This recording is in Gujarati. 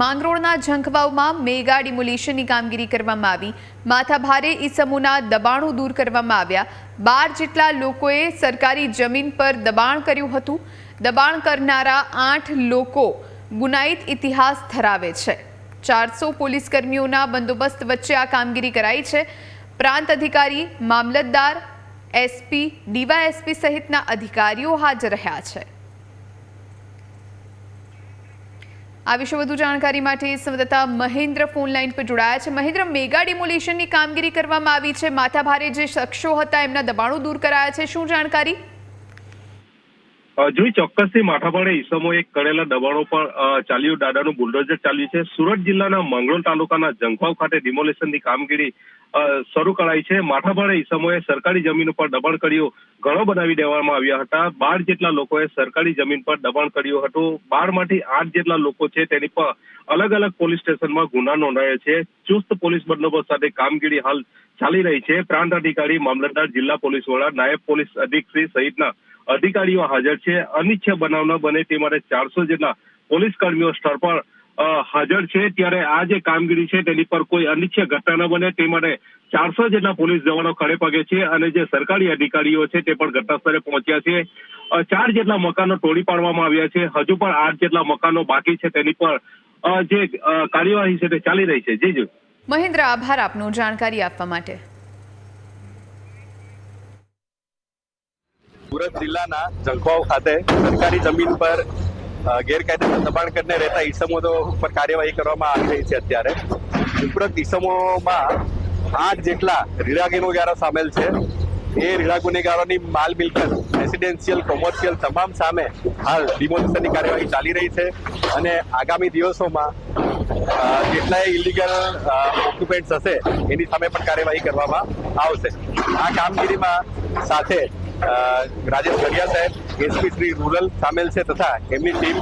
માંગરોળના ઝંખવાવમાં મેગા ડિમોલિશનની કામગીરી કરવામાં આવી. માથાભારે ઈસમોના દબાણો દૂર કરવામાં આવ્યા. બાર જેટલા લોકોએ સરકારી જમીન પર દબાણ કર્યું હતું. દબાણ કરનારા આઠ લોકો ગુનાહિત ઇતિહાસ ધરાવે છે. ચારસો પોલીસ કર્મીઓના બંદોબસ્ત વચ્ચે આ કામગીરી કરાઈ છે. પ્રાંત અધિકારી, મામલતદાર, એસપી, ડીવાયએસપી સહિતના અધિકારીઓ હાજર રહ્યા છે. આ વિશે વધુ જાણકારી માટે સંવાદદાતા મહેન્દ્ર ફોનલાઈન પર જોડાયા છે. મહેન્દ્ર, મેગા ડિમોલિશનની કામગીરી કરવામાં આવી છે. માથાભારે જે શખ્સો હતા, એમના દબાણો દૂર કરાયા છે. શું જાણકારી? જોઈ ચોક્કસથી માથાભારે ઈસમોએ કરેલા દબાણો પર ચાલ્યું. દાદાનું બુલડોઝર ચાલ્યું છે. સુરત જિલ્લાના મંગળોલ તાલુકાના જંગભાવ ખાતે ડિમોલેશનની કામગીરી શરૂ કરાઈ છે. માથાભારે ઈસમોએ સરકારી જમીન ઉપર દબાણ કર્યું. ઘણો બનાવી દેવામાં આવ્યા હતા. બાર જેટલા લોકોએ સરકારી જમીન પર દબાણ કર્યું હતું. બારમાંથી આઠ જેટલા લોકો છે તેની પર અલગ અલગ પોલીસ સ્ટેશનમાં ગુના નોંધાયા છે. ચુસ્ત પોલીસ બંદોબસ્ત સાથે કામગીરી હાલ ચાલી રહી છે. પ્રાંત અધિકારી, મામલતદાર, જિલ્લા પોલીસ વડા, નાયબ પોલીસ અધિક્ષક સહિતના અધિકારીઓ હાજર છે. અનિચ્છ બનાવ ન બને તે માટે ચારસો જેટલા પોલીસ કર્મીઓ સ્થળ પર હાજર છે. ત્યારે આ જે કામગીરી છે તેની પર કોઈ અનિચ્છ ઘટના ન બને તે માટે ચારસો જેટલા પોલીસ જવાનો ખડે પગે છે અને જે સરકારી અધિકારીઓ છે તે પણ ઘટના સ્થળે પહોંચ્યા છે. ચાર જેટલા મકાનો તોડી પાડવામાં આવ્યા છે. હજુ પણ આઠ જેટલા મકાનો બાકી છે તેની પર જે કાર્યવાહી છે તે ચાલી રહી છે. જી જી. મહેન્દ્ર, આભાર આપનો જાણકારી આપવા માટે. સુરત જિલ્લાના જંખવાવ ખાતે સરકારી જમીન પર ગેરકાયદેસર દબાણ કરીને રહેતા ઈસમો પર કાર્યવાહી કરવામાં આવી રહી છે અત્યારે. ઉપરોક્ત ઈસમોમાં આઠ જેટલા રીડા ગુનેગારો સામેલ છે. એ રીડા ગુનેગારોની માલ મિલકત રેસિડેન્શિયલ કોમર્શિયલ તમામ સામે હાલ ડિમોલિશનની કાર્યવાહી ચાલી રહી છે અને આગામી દિવસોમાં જેટલાય ઇલીગલ ઓક્યુપેન્ટ્સ હશે એની સામે પણ કાર્યવાહી કરવામાં આવશે. આ કામગીરીમાં સાથે રાજેશ ગઢિયા સાહેબ એસપી શ્રી રૂરલ સામેલ છે તથા એમની ટીમ